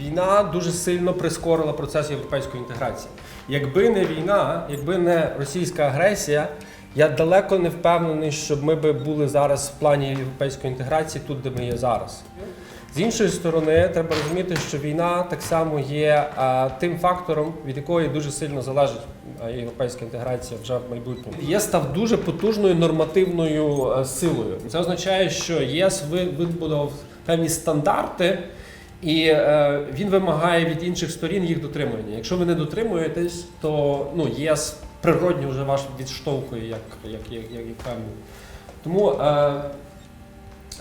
війна дуже сильно прискорила процес європейської інтеграції. Якби не війна, якби не російська агресія, я далеко не впевнений, щоб ми би були зараз в плані європейської інтеграції тут, де ми є зараз. З іншої сторони, треба розуміти, що війна так само є а, тим фактором, від якої дуже сильно залежить європейська інтеграція вже в майбутньому. ЄС став дуже потужною нормативною е, силою. Це означає, що ЄС ви- вибудував певні стандарти, і е, він вимагає від інших сторін їх дотримання. Якщо ви не дотримуєтесь, то ну, єС природньо вже ваш відштовхує як, як, як, як, як певний. Тому е,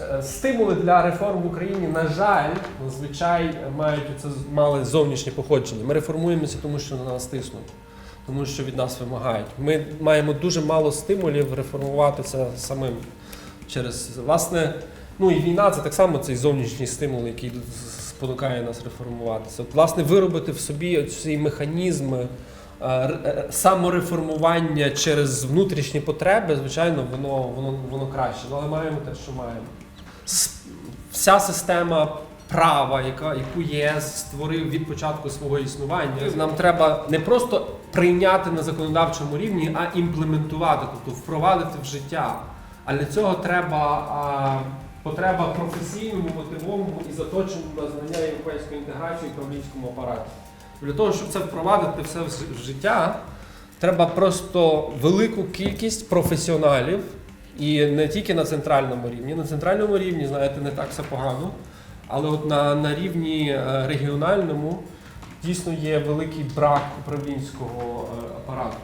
е, стимули для реформ в Україні, на жаль, зазвичай мають це мали зовнішнє походження. Ми реформуємося, тому що на нас тиснуть, тому що від нас вимагають. Ми маємо дуже мало стимулів реформуватися самим через власне. Ну і війна це так само цей зовнішній стимул, який спонукає нас реформуватися. От, власне, виробити в собі цей механізм е, е, самореформування через внутрішні потреби, звичайно, воно, воно, воно краще. Але маємо те, що маємо. Вся система права, яка, яку ЄС створив від початку свого існування, нам треба не просто прийняти на законодавчому рівні, а імплементувати, тобто впровадити в життя. А для цього треба а, потреба професійному, мотивованому і заточеному на знання європейської інтеграції в управлінському апараті. Для того, щоб це впровадити все в життя, треба просто велику кількість професіоналів, і не тільки на центральному рівні. На центральному рівні, знаєте, не так все погано, але от на, на рівні е, регіональному дійсно є великий брак управлінського е, апарату.